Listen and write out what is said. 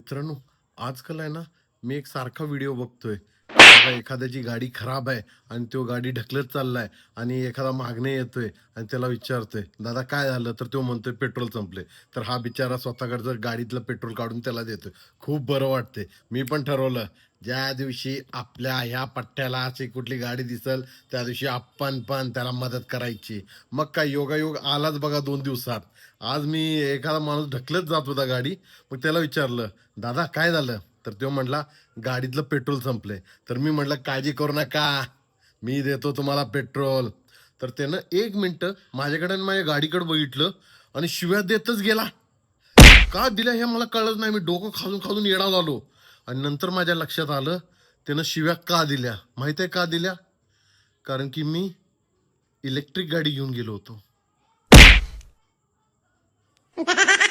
मित्रांनो आजकाल आहे ना मी एक सारखा व्हिडिओ बघतोय. बघा, एखाद्याची गाडी खराब आहे आणि तो गाडी ढकलत चाललाय आणि एखादा मागणे येतोय आणि त्याला विचारतोय दादा काय झालं? तर तो म्हणतोय पेट्रोल संपले. तर हा बिचारा स्वतःकडचं गाडीतलं पेट्रोल काढून त्याला देतोय. खूप बरं वाटते मी पण ठरवलं ज्या दिवशी आपल्या ह्या पट्ट्याला अशी कुठली गाडी दिसल त्या दिवशी आपण पण त्याला मदत करायची. मग काय योगायोग आलाच बघा दोन दिवसात. आज मी एखादा माणूस ढकलत जात होता गाडी मग त्याला विचारलं दादा काय झालं? तर तो म्हणला गाडीतलं पेट्रोल संपलंय. तर मी म्हटलं काळजी करू नका. मी देतो तुम्हाला पेट्रोल. तर त्यानं एक मिनटं माझ्याकडे आणि माझ्या गाडीकडे बघितलं आणि शिव्या देतच गेला. का दिल्या हे मला कळलंच नाही. मी डोकं खाजून खाजून येडा झालो. आणि नंतर माझ्या लक्षात आलं त्यानं शिव्या का दिल्या? माहीत आहे का दिल्या? कारण की मी इलेक्ट्रिक गाडी घेऊन गेलो होतो.